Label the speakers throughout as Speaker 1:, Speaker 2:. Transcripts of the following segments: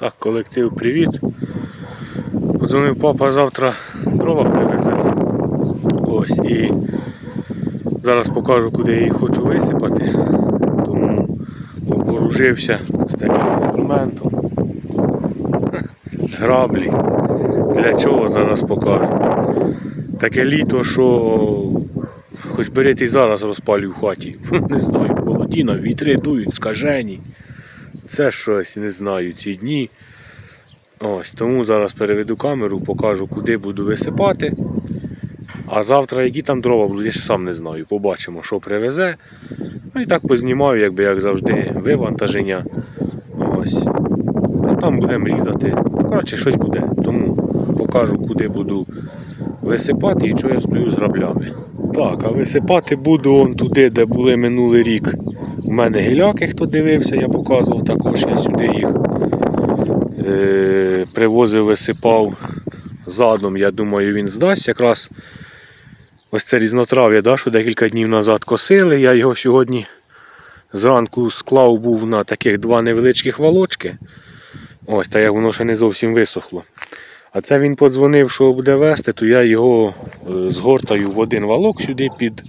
Speaker 1: Так, колектив, привіт. Подзвонив папа завтра дрова привезе. Ось і зараз покажу, куди я їх хочу висипати. Тому оборужився з таким інструментом. Граблі. Для чого зараз покажу. Таке літо, що хоч берете і зараз розпалюю в хаті. Не знаю, холодіна, вітри дують, скажені. Це щось не знаю ці дні. Ось, тому зараз переведу камеру, покажу, куди буду висипати. А завтра які там дрова будуть, я ще сам не знаю. Побачимо, що привезе. Ну і так познімаю, якби як завжди, вивантаження. Ось. А там будемо різати. Коротше, щось буде. Тому покажу, куди буду висипати і що я стою з граблями. Так, а висипати буду он туди, де були минулий рік. У мене гіляки, хто дивився, я показував також, я сюди їх е, привозив, висипав задом. Я думаю, він здасть. Якраз ось це різнотрав'я, да, що декілька днів назад косили. Я його сьогодні зранку склав був на таких два невеличких валочки. Ось, та як воно ще не зовсім висохло. А це він подзвонив, що буде вести, то я його е, згортаю в один валок сюди під,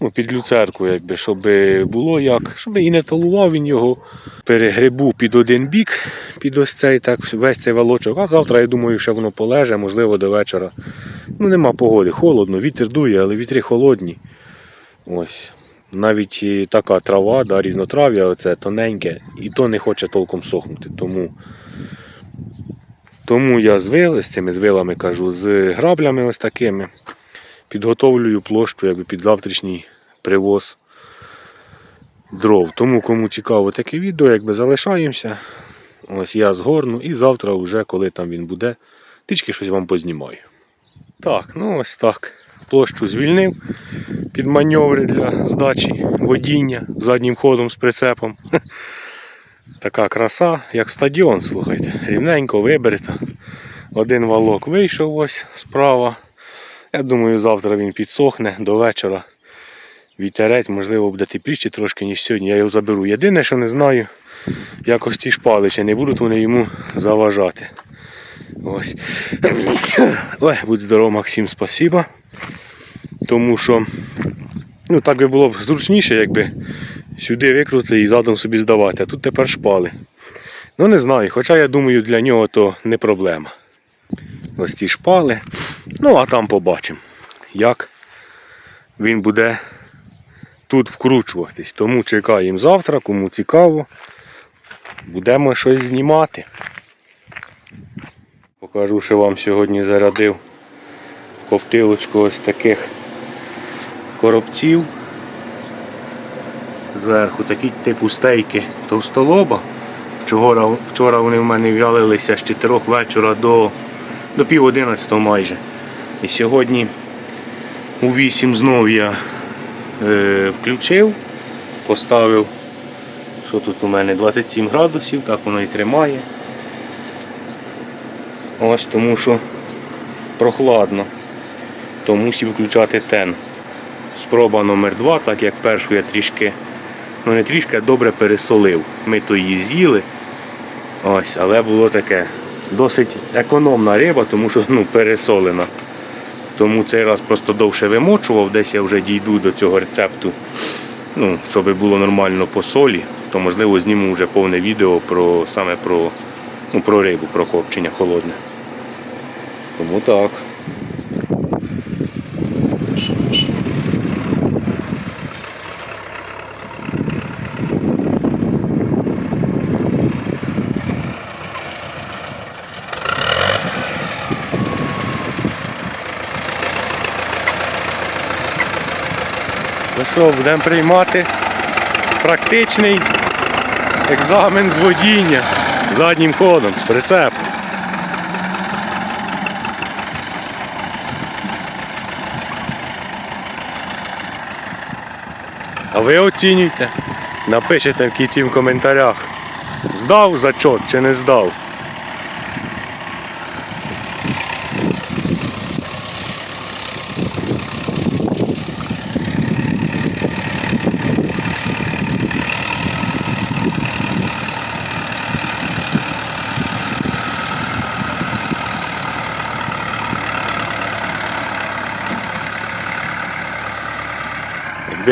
Speaker 1: ну, під люцерку, якби, щоб було як, щоб і не талував він його. Перегребу під один бік, під ось цей так, весь цей валочок. А завтра, я думаю, ще воно полеже, можливо, до вечора. Ну, нема погоди, холодно, вітер дує, але вітри холодні. Ось. Навіть така трава, да, різнотрав'я, оце тоненьке, і то не хоче толком сохнути. Тому тому я з вил, з цими з вилами кажу, з граблями ось такими. Підготовлюю площу якби, під завтрашній привоз дров. Тому кому цікаво таке відео, якби залишаємося. Ось я згорну і завтра, вже, коли там він буде, трішки щось вам познімаю. Так, ну ось так. Площу звільнив під маневри для здачі водіння заднім ходом з прицепом. Така краса, як стадіон, слухайте. Рівненько виберето. Один валок вийшов ось справа. Я думаю, завтра він підсохне до вечора. Вітерець, можливо, буде тепліше трошки, ніж сьогодні. Я його заберу. Єдине, що не знаю, якось ті шпали, чи не будуть вони йому заважати. Ось. Ой, будь здоров, Максим, спасибо. Тому що ну, так би було б зручніше, якби сюди викрутити і задом собі здавати, а тут тепер шпали. Ну не знаю, хоча я думаю, для нього то не проблема. Ось ці шпали. Ну, а там побачимо, як він буде тут вкручуватись. Тому чекаємо завтра, кому цікаво, будемо щось знімати. Покажу, що вам сьогодні зарядив в коптилочку ось таких коробців. Зверху такі типу стейки товстолоба. Вчора, вчора вони в мене вялилися з 4 вечора до, до пів 11 майже. І сьогодні у 8 знов я е, включив, поставив, що тут у мене 27 градусів, так воно і тримає. Ось тому що прохладно, то мусив включати тен. Спроба номер 2 так як першу я трішки, ну не трішки, а добре пересолив. Ми то її з'їли. Ось, але було таке досить економна риба, тому що ну, пересолена. Тому цей раз просто довше вимочував, десь я вже дійду до цього рецепту, ну, щоб було нормально по солі, то можливо зніму вже повне відео про саме про, ну, про рибу, про копчення холодне. Тому так. Що, будемо приймати практичний екзамен з водіння заднім ходом, з прицепом. А ви оцінюйте, напишете в кінці в коментарях, здав зачот чи не здав.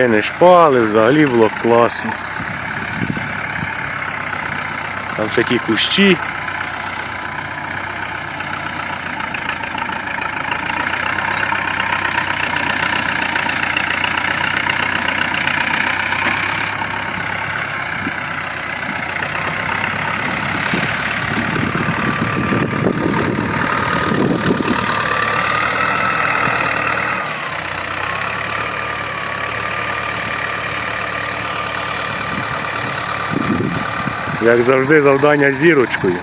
Speaker 1: Не шпали, взагалі було класно. Там ті кущі. Як завжди, завдання зірочкою.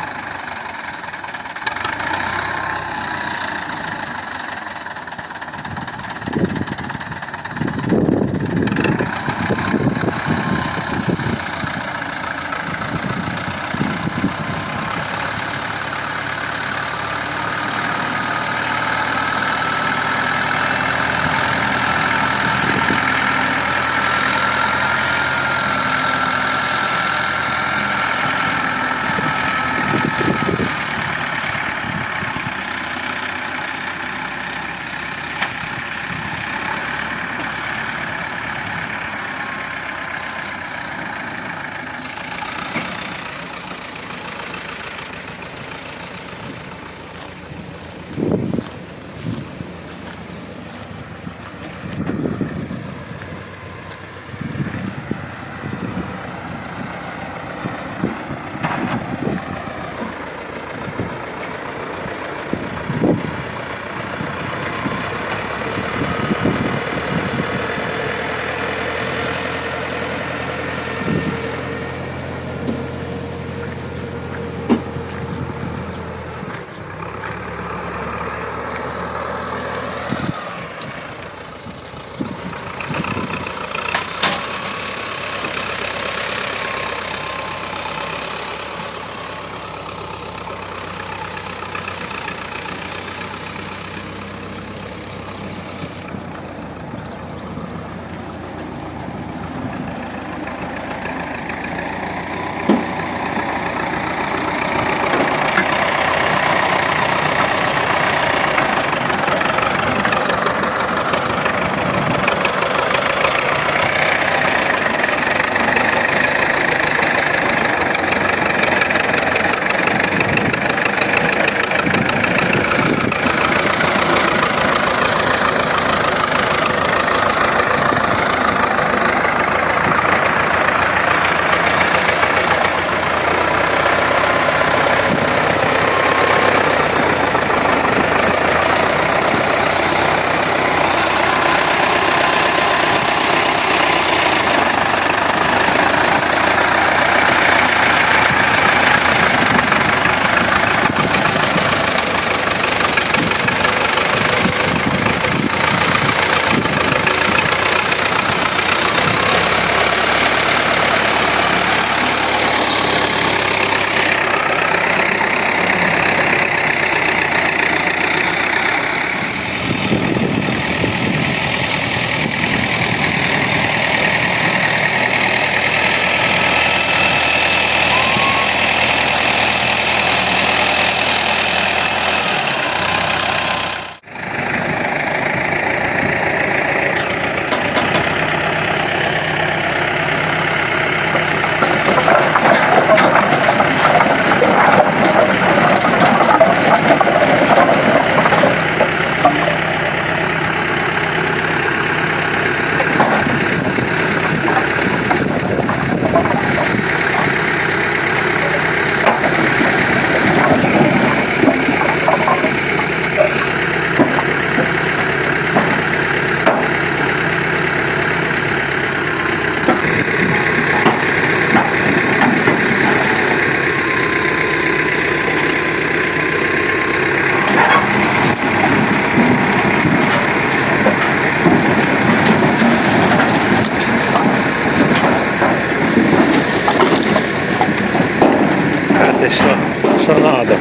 Speaker 1: шарнадо.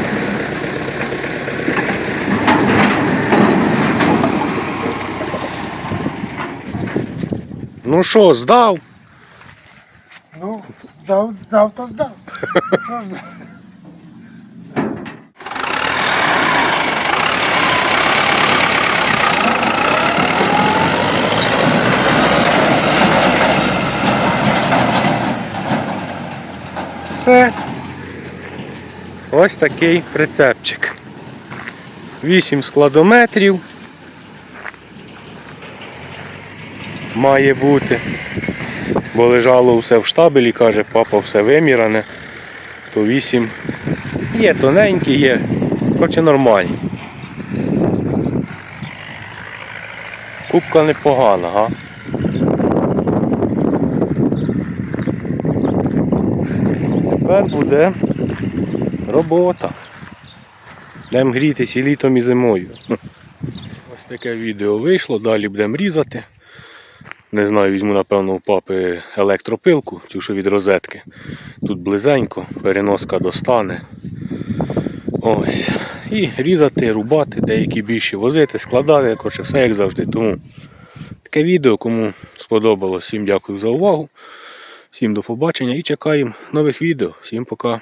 Speaker 1: Ну що, здав?
Speaker 2: Ну, здав, здав, то здав. Все.
Speaker 1: Ось такий прицепчик. 8 складометрів. Має бути. Бо лежало все в штабелі, каже, папа все виміране. То 8. Є тоненькі, є. Коротше нормальні. Кубка непогана, га? Тепер буде робота. Будемо грітися і літом і зимою. Ось таке відео вийшло, далі будемо різати. Не знаю, візьму, напевно, у папи електропилку, цю що від розетки. Тут близенько, переноска достане. Ось. І різати, рубати, деякі більші возити, складати, коротше, все як завжди. Тому таке відео, кому сподобалось, всім дякую за увагу. Всім до побачення і чекаємо нових відео. Всім пока.